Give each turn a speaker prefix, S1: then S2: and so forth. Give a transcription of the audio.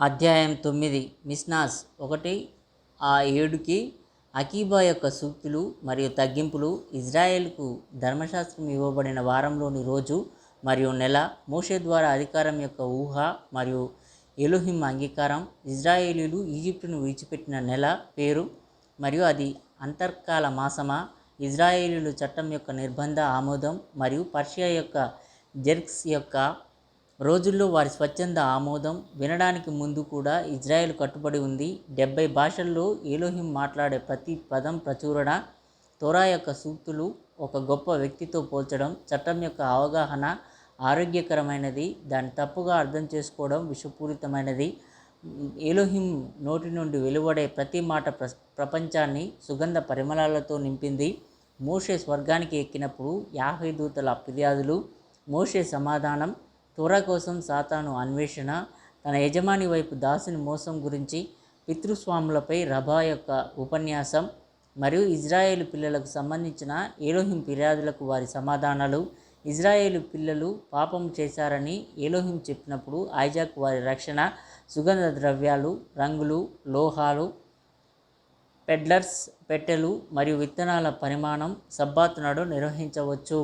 S1: అధ్యాయం తొమ్మిది మిస్నాస్ ఒకటి ఆ ఏడుకి అకీబా యొక్క సూక్తులు మరియు తగ్గింపులు ఇజ్రాయెల్కు ధర్మశాస్త్రం ఇవ్వబడిన వారంలోని రోజు మరియు నెల మోషే ద్వారా అధికారం యొక్క ఊహ మరియు ఎలుహిం అంగీకారం ఇజ్రాయేలీలు ఈజిప్టును విడిచిపెట్టిన నెల పేరు మరియు అది అంతర్కాల మాసమా ఇజ్రాయేలీలు చట్టం యొక్క నిర్బంధ ఆమోదం మరియు పర్షియా యొక్క జెర్క్స్ యొక్క రోజుల్లో వారి స్వచ్ఛంద ఆమోదం వినడానికి ముందు కూడా ఇజ్రాయెల్ కట్టుబడి ఉంది. డెబ్బై భాషల్లో ఏలోహిం మాట్లాడే ప్రతి పదం ప్రచురణ తోరా యొక్క సూక్తులు ఒక గొప్ప వ్యక్తితో పోల్చడం చట్టం యొక్క అవగాహన ఆరోగ్యకరమైనది దాన్ని తప్పుగా అర్థం చేసుకోవడం విషపూరితమైనది. ఏలోహిం నోటి నుండి వెలువడే ప్రతి మాట ప్ర ప్రపంచాన్ని సుగంధ పరిమళాలతో నింపింది. మోషే స్వర్గానికి ఎక్కినప్పుడు యాభై దూతల ఫిర్యాదులు మోషే సమాధానం త్వర కోసం సాతాను అన్వేషణ తన యజమాని వైపు దాసుని మోసం గురించి పితృస్వాములపై రభా యొక్క ఉపన్యాసం మరియు ఇజ్రాయేలు పిల్లలకు సంబంధించిన ఏలోహిం ఫిర్యాదులకు వారి సమాధానాలు ఇజ్రాయేలు పిల్లలు పాపం చేశారని ఏలోహిం చెప్పినప్పుడు ఐజాక్ వారి రక్షణ సుగంధ ద్రవ్యాలు రంగులు లోహాలు పెడ్లర్స్ పెట్టెలు మరియు విత్తనాల పరిమాణం సబ్బాత్ నాడు నిర్వహించవచ్చు.